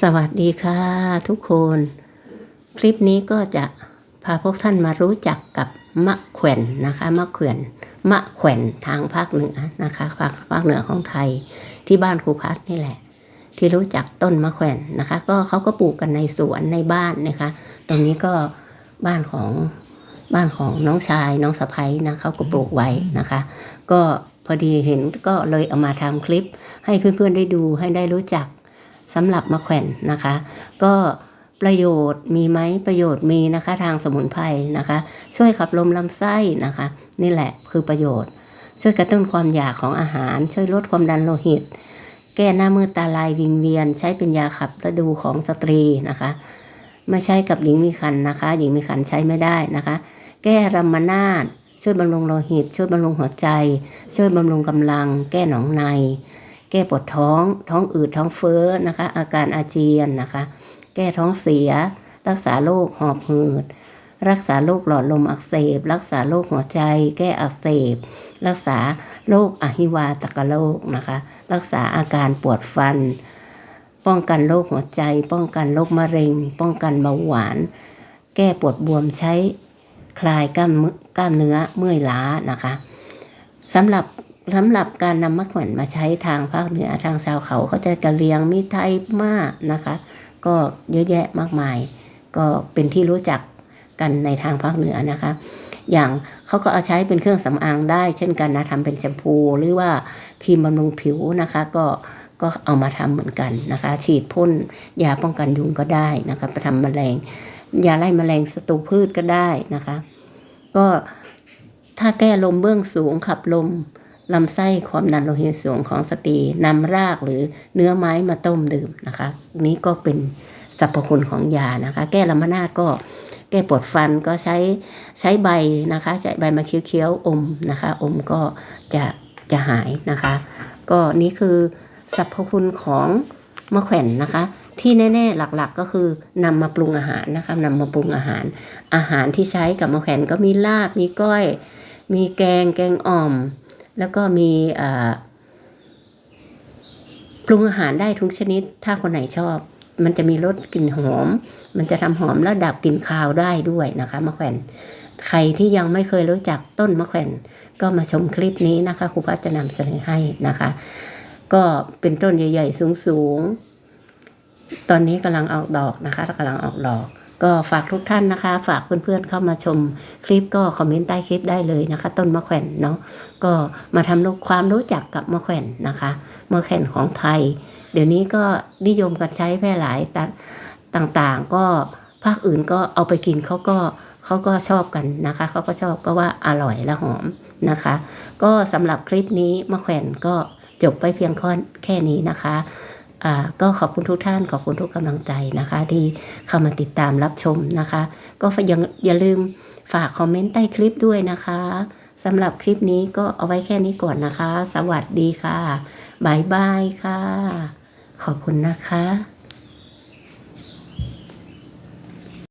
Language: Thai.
สวัสดีค่ะทุกคน คลิปนี้ก็จะพาพวกท่านมารู้จักกับมะแขวนนะคะมะแขวนมะแขวนทางภาคเหนือนะคะภาคภาคเหนือของไทยที่บ้านครูพัฒน์นี่แหละ ที่รู้จักต้นมะแขวนนะคะ ก็เขาก็ปลูกกันในสวนในบ้านนะคะ ตรงนี้ก็บ้านของบ้านของน้องชายน้องสะพ้ยนะเขาก็ปลูกไว้นะคะ ก็พอดีเห็นก็เลยเอามาทำคลิปให้เพื่อนๆได้ดูให้ได้รู้จัก สำหรับมะแขวนนะคะ ก็ประโยชน์มีไหมประโยชน์มีนะคะ ทางสมุนไพรนะคะ ช่วยขับลมลำไส้นะคะ นี่แหละคือประโยชน์ ช่วยกระตุ้นความอยากของอาหาร ช่วยลดความดันโลหิต แก้หน้ามืดตาลายวิงเวียน ใช้เป็นยาขับฤดูของสตรีนะคะไม่ใช่กับหญิงมีคันนะคะ หญิงมีคันใช้ไม่ได้นะคะ แก้รัมมนาดช่วยบำรุงโลหิต ช่วยบำรุงหัวใจ ช่วยบำรุงกำลัง แก้หนองใน แก้ปวดท้อง ท้องอืดท้องเฟ้อนะคะ อาการอาเจียนนะคะ แก้ท้องเสีย รักษาโรคหอบหืด รักษาโรคหลอดลมอักเสบ รักษาโรคหัวใจ แก้อักเสบ รักษาโรคอหิวาตกโรคนะคะ รักษาอาการปวดฟัน ป้องกันโรคหัวใจ ป้องกันโรคมะเร็ง ป้องกันเบาหวาน แก้ปวดบวมใช้คลายกล้ามกล้ามเนื้อเมื่อยล้านะคะสำหรับ สำหรับการนำมะขวนมาใช้ทางภาคเหนือทางชาวเขาเขาจะกะเลียงมีไทยมากนะคะ ก็เยอะแยะมากมาย ก็เป็นที่รู้จักกันในทางภาคเหนือนะคะ อย่างเขาก็เอาใช้เป็นเครื่องสำอางได้ เช่นกันนะทำเป็นแชมพูหรือว่าครีมบำรุงผิวนะคะ ก็ก็เอามาทำเหมือนกันนะคะ ฉีดพ่นยาป้องกันยุงก็ได้นะคะไปทำแมลงยาไล่แมลงศัตรูพืชก็ได้นะคะ ก็ถ้าแก้ลมเบื้องสูงขับลม ลำไส้ความดันโลหิตสูงของสตรีนำรากหรือเนื้อไม้มาต้มดื่มนะคะ นี้ก็เป็นสรรพคุณของยานะคะ แก้ลำมนาดก็แก้ปวดฟันก็ใช้ใช้ใบนะคะ ใช้ใบมาเคี้ยวๆอมนะคะ อมก็จะจะหายนะคะ ก็นี่คือสรรพคุณของมะแขวนนะคะ ที่แน่ๆหลักๆก็คือนำมาปรุงอาหารนะคะนำมาปรุงอาหาร อาหารที่ใช้กับมะแขวนก็มีลาบมีก้อย มีแกงแกงอ่อม แล้วก็มีปรุงอาหารได้ทุกชนิด ถ้าคนไหนชอบ มันจะมีรสกลิ่นหอม มันจะทำหอมแล้วดับกลิ่นคาวได้ด้วยนะคะมะแขวนใครที่ยังไม่เคยรู้จักต้นมะแขวนก็มาชมคลิปนี้นะคะครูพัฒจะนำเสนอให้นะคะ ก็เป็นต้นใหญ่ๆสูงๆ ตอนนี้กำลังออกดอกนะคะกำลังออกดอก ก็ฝากทุกท่านนะคะ ฝากเพื่อนๆเข้ามาชมคลิปก็คอมเมนต์ใต้คลิปได้เลยนะคะ ต้นมะแขวนเนาะก็มาทำความรู้จักกับมะแขวนนะคะมะแขวนของไทย เดี๋ยวนี้ก็นิยมกันใช้แพร่หลายตต่างๆ ก็ภาคอื่นก็เอาไปกินเขาก็เขาก็ชอบกันนะคะเขาก็ชอบก็ว่าอร่อยและหอมนะคะ ก็สำหรับคลิปนี้มะแขวนก็จบไปเพียงแค่นี้นะคะ ก็ขอบคุณทุกท่าน ขอบคุณทุกกำลังใจนะคะ ที่เข้ามาติดตามรับชมนะคะ ก็อย่าอย่าลืมฝากคอมเมนต์ใต้คลิปด้วยนะคะสำหรับคลิปนี้ก็เอาไว้แค่นี้ก่อนนะคะ สวัสดีค่ะบายบายค่ะ ขอบคุณนะคะ